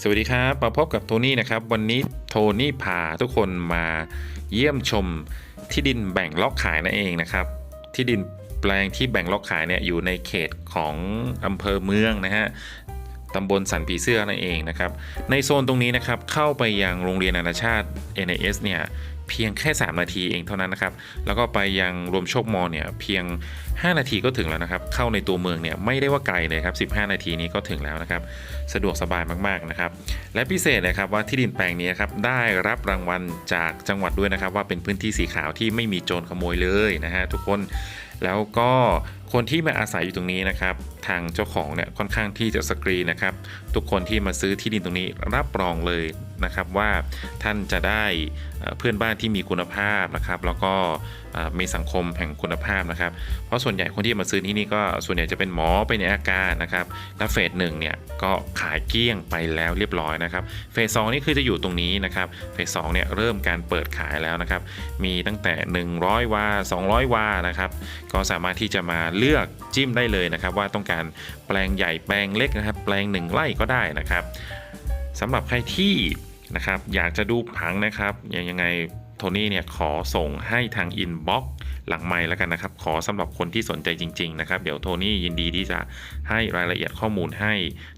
สวัสดีครับมาพบกับโทนี่นะครับ วันนี้โทนี่พาทุกคนมาเยี่ยมชมที่ดินแบ่งล็อกขายนั่นเองนะครับ ที่ดินแปลงที่แบ่งล็อกขายเนี่ยอยู่ในเขตของอำเภอเมืองนะฮะ ตำบลสันผีเสื้อนั่นเองนะครับ ในโซนตรงนี้นะครับเข้าไปยังโรงเรียนนานาชาติ NIS เนี่ยเพียงแค่ 3 นาทีเองเท่านั้นนะครับ แล้วก็ไปยังรวมโชคมอลเนี่ยเพียง 5 นาทีก็ถึงแล้วนะครับ เข้าในตัวเมืองเนี่ยไม่ได้ว่าไกลเลยครับ 15 นาทีนี้ก็ถึงแล้วนะครับ สะดวกสบายมากๆนะครับ และพิเศษนะครับว่าที่ดินแปลงนี้ครับได้รับรางวัลจากจังหวัดด้วยนะครับ ว่าเป็นพื้นที่สีขาวที่ไม่มีโจรขโมยเลยนะฮะทุกคน แล้วก็คนที่มาอาศัยอยู่ตรงนี้นะครับ ทางเจ้าของเนี่ยค่อนข้างที่จะสกรีนนะครับ ทุกคนที่มาซื้อที่ดินตรงนี้รับรองเลย นะครับว่าท่านจะได้เพื่อนบ้านที่มีคุณภาพนะครับ แล้วก็มีสังคมแห่งคุณภาพนะครับ เพราะส่วนใหญ่คนที่มาซื้อที่นี่ก็ส่วนใหญ่จะเป็นหมอเป็นอาการนะครับและเฟสหนึ่งเนี่ยก็ขายเกลี้ยงไปแล้วเรียบร้อยนะครับเฟสสองนี่คือจะอยู่ตรงนี้นะครับเฟสสองเนี่ยเริ่มการเปิดขายแล้วนะครับ มีตั้งแต่ 100 วา 200 วานะครับ ก็สามารถที่จะมาเลือกจิ้มได้เลยนะครับ ว่าต้องการแปลงใหญ่แปลงเล็กนะครับ แปลงหนึ่งไร่ก็ได้นะครับสำหรับใครที่ นะครับ อยากจะดูผังนะครับยังยังไงโทนี่เนี่ยขอส่งให้ทางอินบ็อกหลังไมค์แล้วกันนะครับ ขอสำหรับคนที่สนใจจริง ๆ นะครับ เดี๋ยวโทนี่ยินดีที่จะให้รายละเอียดข้อมูลให้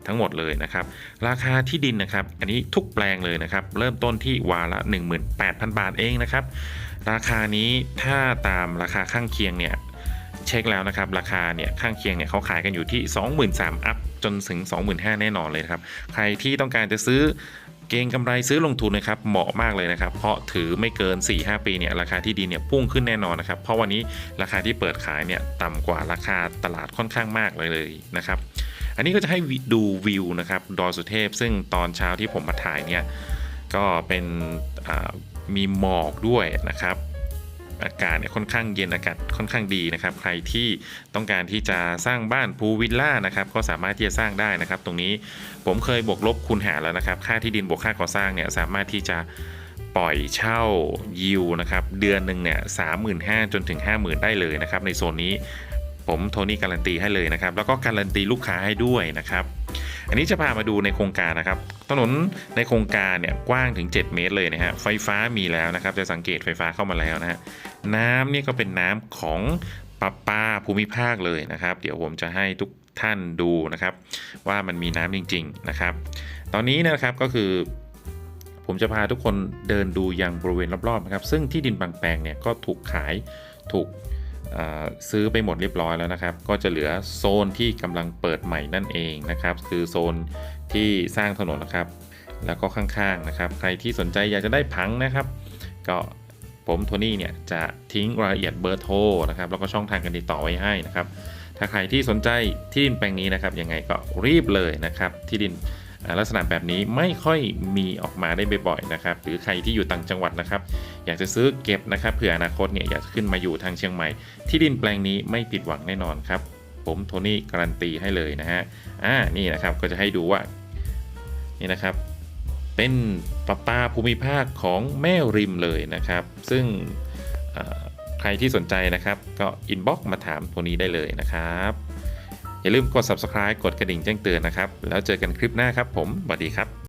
ทั้งหมดเลยนะครับ ราคาที่ดินนะครับ อันนี้ทุกแปลงเลยนะครับ เริ่มต้นที่วาละ 18,000 บาทเองนะครับ ราคานี้ถ้าตามราคาข้างเคียงเนี่ยเช็คแล้วนะครับ ราคาเนี่ยข้างเคียงเนี่ยเขาขายกันอยู่ที่ 23,000อัพจนถึง 25,000แน่นอนเลยครับ ใครที่ต้องการจะซื้อ เก็งกำไรซื้อลงทุนนะครับเหมาะมากเลยนะครับ เพราะถือไม่เกิน 4-5 ปีเนี่ยราคาที่ดีเนี่ยพุ่งขึ้นแน่นอนนะครับ เพราะวันนี้ราคาที่เปิดขายเนี่ยต่ำกว่าราคาตลาดค่อนข้างมากเลยเลยนะครับอันนี้ก็จะให้ดูวิวนะครับดอยสุเทพ ซึ่งตอนเช้าที่ผมมาถ่ายเนี่ยก็เป็นมีหมอกด้วยนะครับ อากาศเนี่ยค่อนข้างเย็นอากาศค่อนข้างดีนะครับ ใครที่ต้องการที่จะสร้างบ้านพูลวิลล่านะครับก็สามารถที่จะสร้างได้นะครับ ตรงนี้ผมเคยบวกลบคูณหารแล้วนะครับ ค่าที่ดินบวกค่าก่อสร้างเนี่ยสามารถที่จะปล่อยเช่ายิวนะครับเดือนหนึ่งเนี่ยสามหมื่นห้าจนถึง 50,000 ได้เลยนะครับในโซนนี้ผมโทนี่การันตีให้เลยนะครับแล้วก็การันตีลูกค้าให้ด้วยนะครับ อันนี้จะพามาดูในโครงการนะครับ ถนนในโครงการเนี่ยกว้างถึง 7 เมตรเลยนะฮะ ไฟฟ้ามีแล้วนะครับ จะสังเกตไฟฟ้าเข้ามาแล้วนะฮะ น้ำเนี่ยก็เป็นน้ำของปะปาภูมิภาคเลยนะครับ เดี๋ยวผมจะให้ทุกท่านดูนะครับ ว่ามันมีน้ำจริง ๆนะครับ ตอนนี้นะครับก็คือผมจะพาทุกคนเดินดูยังบริเวณรอบๆนะครับ ซึ่งที่ดินบางแปลงเนี่ยก็ถูกขายถูก ซื้อไปหมดเรียบร้อยแล้วนะครับ ก็จะเหลือโซนที่กำลังเปิดใหม่นั่นเองนะครับ คือโซนที่สร้างถนนนะครับ แล้วก็ข้างๆนะครับ ใครที่สนใจอยากจะได้ผังนะครับ ก็ผมโทนี่เนี่ยจะทิ้งรายละเอียดเบอร์โทรนะครับแล้วก็ช่องทางการติดต่อไว้ให้นะครับ ถ้าใครที่สนใจที่ดินแปลงนี้นะครับยังไงก็รีบเลยนะครับที่ดิน ลักษณะแบบนี้ไม่ค่อยมีออกมาได้บ่อยๆนะครับหรือใครที่อยู่ต่างจังหวัดนะครับ อยากจะซื้อเก็บนะครับเผื่ออนาคตเนี่ยอยากจะขึ้นมาอยู่ทางเชียงใหม่ ที่ดินแปลงนี้ไม่ผิดหวังแน่นอนครับ ผมโทนี่การันตีให้เลยนะฮะอ่านี่นะครับก็จะให้ดูว่านี่นะครับเป็นปะปาภูมิภาคของแม่ริมเลยนะครับ ซึ่งใครที่สนใจนะครับ ก็อินบ็อกมาถามโทนี้ได้เลยนะครับ อย่าลืมกด subscribe กดกระดิ่งแจ้งเตือนนะครับ แล้วเจอกันคลิปหน้าครับผมสวัสดีครับ